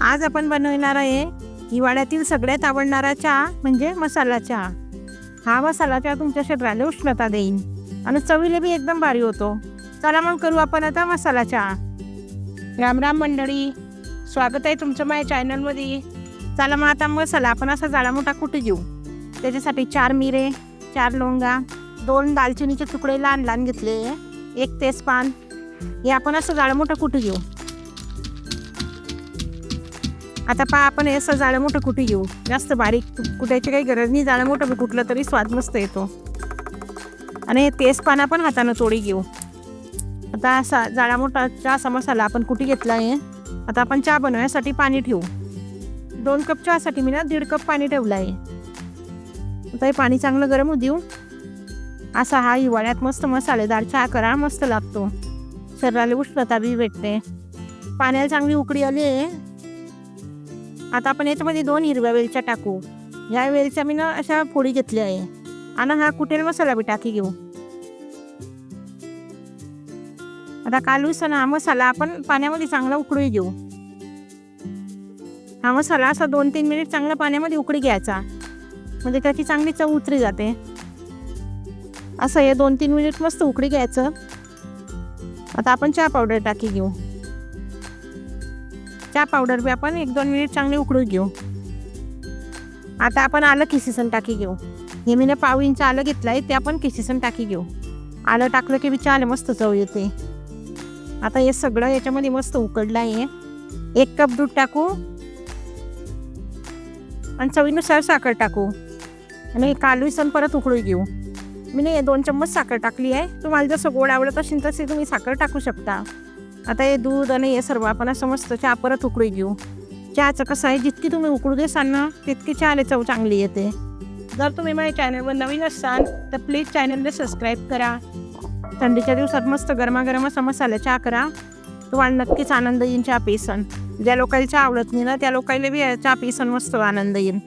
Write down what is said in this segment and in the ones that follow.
आज आपण बनवणार आहे हिवाळ्यातील सगळ्यात आवडणारा चहा म्हणजे मसाला चहा. हा मसाला चहा तुमच्या शरीराला उष्णता देईन आणि चवीला बी एकदम भारी होतो. चला मग करू आपण आता मसाला चहा. राम राम मंडळी स्वागत आहे तुमचं माझ्या चॅनलमध्ये. चला मग आता मसाला आपण असा जाडा मोठा कुठे घेऊ? त्याच्यासाठी चार मिरे चार लोंगा दोन दालचिनीचे तुकडे लहान लहान घेतले एक तेजपान. हे आपण असं जाडं मोठं कुठे घेऊ? आता पहा आपण हे असं जाडं मोठं कुठे घेऊ? जास्त बारीक कुठायची काही गरज नाही. जाडं मोठं कुठलं तरी स्वाद मस्त येतो. आणि तेच तेजपाना पण हातानं तोडी घेऊ. आता असा जाडा मोठा चहाचा मसाला आपण कुठे घेतला आहे? आता आपण चहा बनवण्यासाठी पाणी ठेवू. दोन कप चहासाठी मी ना दीड कप पाणी ठेवलं आहे. आता हे पाणी चांगलं गरम होऊ देऊ. असा हा हिवाळ्यात मस्त मसालेदार चहा करा मस्त लागतो. शरीराला उष्णता बी भेटते. पाण्याला चांगली उकडी आली आहे. आता आपण याच्यामध्ये दोन हिरव्या वेलच्या टाकू. या वेलच्या मी ना अशा फोडी घेतल्या आहे. आणि हा कुटेल मसाला बी टाकी घेऊ. आता कालूस ना हा मसाला आपण पाण्यामध्ये चांगला उकळी घेऊ. हा मसाला असा दोन तीन मिनिट चांगला पाण्यामध्ये उकळी घ्यायचा. म्हणजे त्याची चांगली चव उतरी जाते. असं हे दोन तीन मिनिट मस्त उकळी घ्यायचं. आता आपण चहा पावडर टाकी घेऊ. त्या पावडर बी आपण एक दोन मिनिट चांगली उकळून घेऊ. आता आपण आलं किसिसन टाकी घेऊ. हे मी पाव इंच आलं घेतलं आहे ते आपण किसिसन टाकी घेऊ. आलं टाकलं की विचार मस्त चव येते. आता हे सगळं याच्यामध्ये मस्त उकडलं आहे. एक कप दूध टाकू. आणि चवीनुसार साखर टाकू. आणि कालवीसन परत उकळून घेऊ. मी नाही दोन चम्मच साखर टाकली आहे. तुम्हाला जसं गोड आवडत असेल तसे तुम्ही साखर टाकू शकता. आता हे दूध आणि हे सर्व आपण असं मस्त चहा परत उकळी घेऊ. चहाचं कसं आहे जितकी तुम्ही उकळू देसाल ना तितकी चहाले चव चांगली येते. जर तुम्ही माझ्या चॅनलवर नवीन असाल तर प्लीज चॅनलला सबस्क्राईब करा. थंडीच्या दिवसात मस्त गरमागरम असा मसाला चहा करा. तुम्हाला नक्कीच आनंद येईन चहा पिसन. ज्या लोकांना चहा आवडत नाही ना त्या लोकांना बी चहा पिसन मस्त आनंद येईल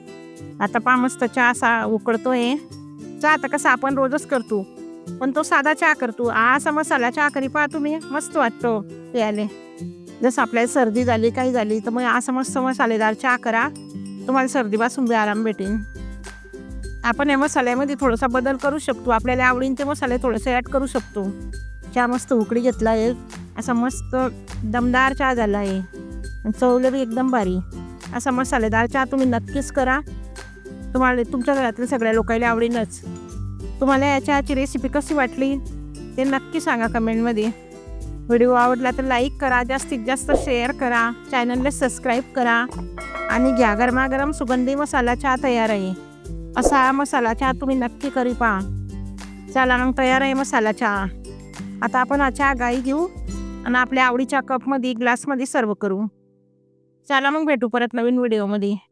आता पहा मस्त चहा असा उकळतो आहे चहा आता कसं आपण रोजच करतो. पण तो साधा चहा करतो. हा असा मसाला चहा करी पहा तुम्ही. मस्त वाटतो. प्यायले जसं आपल्याला सर्दी झाली काही झाली तर मग असं मस्त मसालेदार चहा करा. तुम्हाला सर्दीपासून बी आराम भेटेल आपण या मसाल्यामध्ये थोडासा बदल करू शकतो. आपल्याला आवडीचे मसाले थोडेसे ॲड करू शकतो. चहा मस्त उकडी घेतला आहे. असा मस्त दमदार चहा झाला आहे. चवलं बी एकदम भारी. असा मसालेदार चहा तुम्ही नक्कीच करा. तुम्हाला तुमच्या घरातील सगळ्या लोकांना आवडीनच तुम्हाला याच्या आजची रेसिपी कशी वाटली ते नक्की सांगा कमेंटमध्ये. व्हिडिओ आवडला तर लाईक करा जास्तीत जास्त शेअर करा चॅनलला सबस्क्राईब करा आणि घ्या. गरमागरम सुगंधी मसाला चहा तयार आहे. असा मसाला चहा तुम्ही नक्की करी पहा. चला मग तयार आहे मसाला चहा. आता आपण हा चहा गाई घेऊ आणि आपल्या आवडीच्या कपमध्ये ग्लासमध्ये सर्व करू. चला मग भेटू परत नवीन व्हिडिओमध्ये.